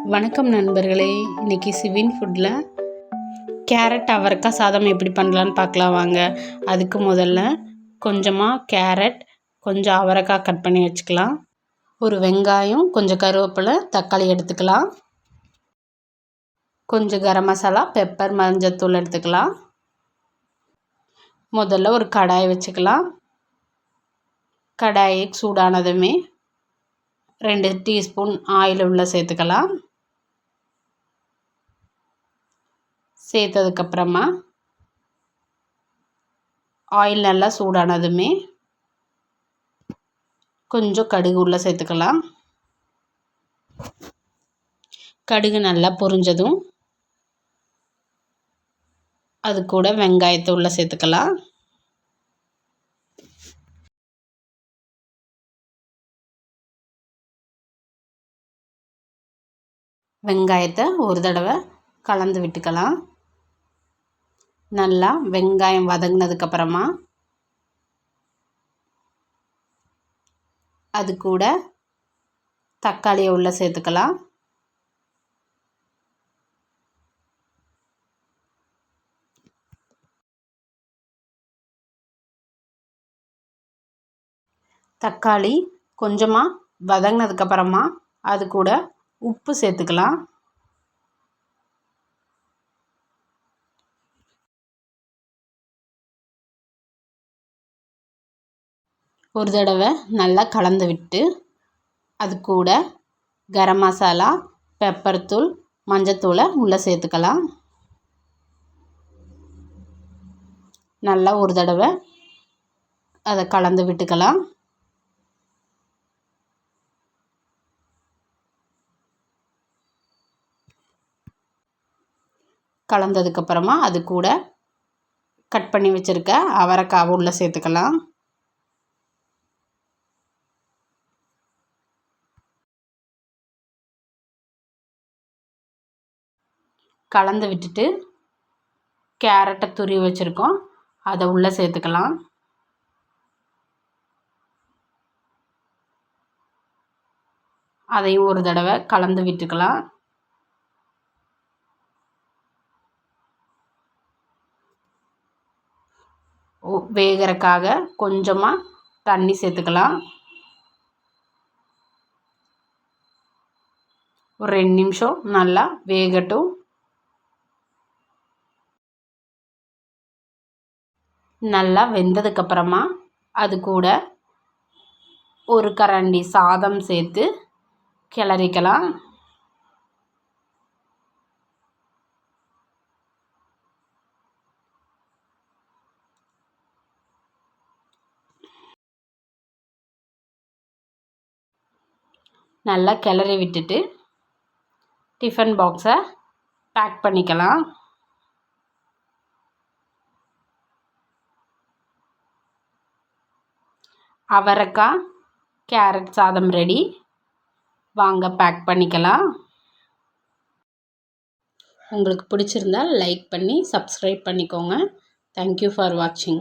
வணக்கம் நண்பர்களே. இன்றைக்கி சிவின் ஃபுட்டில் கேரட் அவரைக்காய் சாதம் எப்படி பண்ணலான்னு பார்க்கலாம் வாங்க. அதுக்கு முதல்ல கொஞ்சமாக கேரட் கொஞ்சம் அவரைக்காய் கட் பண்ணி வச்சுக்கலாம். ஒரு வெங்காயம் கொஞ்சம் கருவேப்பிலை தக்காளி எடுத்துக்கலாம். கொஞ்சம் கரம் மசாலா பெப்பர் மஞ்சத்தூள் எடுத்துக்கலாம். முதல்ல ஒரு கடாய் வச்சுக்கலாம். கடாயை சூடானதுமே ரெண்டு டீஸ்பூன் ஆயில் உள்ளே சேர்த்துக்கலாம். சேர்த்ததுக்கப்புறமா ஆயில் நல்லா சூடானதுமே கொஞ்சம் கடுகு உள்ளே சேர்த்துக்கலாம். கடுகு நல்லா பொரிஞ்சதும் அது கூட வெங்காயத்தை உள்ளே சேர்த்துக்கலாம். வெங்காயத்தை ஒரு தடவை கலந்து விட்டுக்கலாம். நல்லா வெங்காயம் வதங்கினதுக்கப்புறமா அது கூட தக்காளியை உள்ளே சேர்த்துக்கலாம். தக்காளி கொஞ்சமாக வதங்கினதுக்கப்புறமா அது கூட உப்பு சேர்த்துக்கலாம். ஒரு தடவை நல்லா கலந்து விட்டு அது கூட கரம் மசாலா பெப்பர் தூள் மஞ்சத்தூளை உள்ளே சேர்த்துக்கலாம். நல்லா ஒரு தடவை அதை கலந்து விட்டுக்கலாம். கலந்ததுக்கப்புறமா அது கூட கட் பண்ணி வச்சுருக்க அவரைக்காவை உள்ளே சேர்த்துக்கலாம். கலந்து விட்டுட்டு கேரட்டை துருவி வச்சுருக்கோம். அதை உள்ளே சேர்த்துக்கலாம். அதையும் ஒரு தடவை கலந்து விட்டுக்கலாம். வேகிறக்காக கொஞ்சமாக தண்ணி சேர்த்துக்கலாம். ஒரு ரெண்டு நிமிஷம் நல்லா வேகட்டும். நல்லா வெந்ததுக்கப்புறமா அது கூட ஒரு கரண்டி சாதம் சேர்த்து கிளறிக்கலாம். நல்லா கிளறி விட்டுட்டு டிஃபன் பாக்ஸை பேக் பண்ணிக்கலாம். அவரைக்காய் கேரட் சாதம் ரெடி வாங்க பேக் பண்ணிக்கலாம். உங்களுக்கு பிடிச்சிருந்தால் லைக் பண்ணி சப்ஸ்கிரைப் பண்ணிக்கோங்க. தேங்க்யூ ஃபார் வாட்சிங்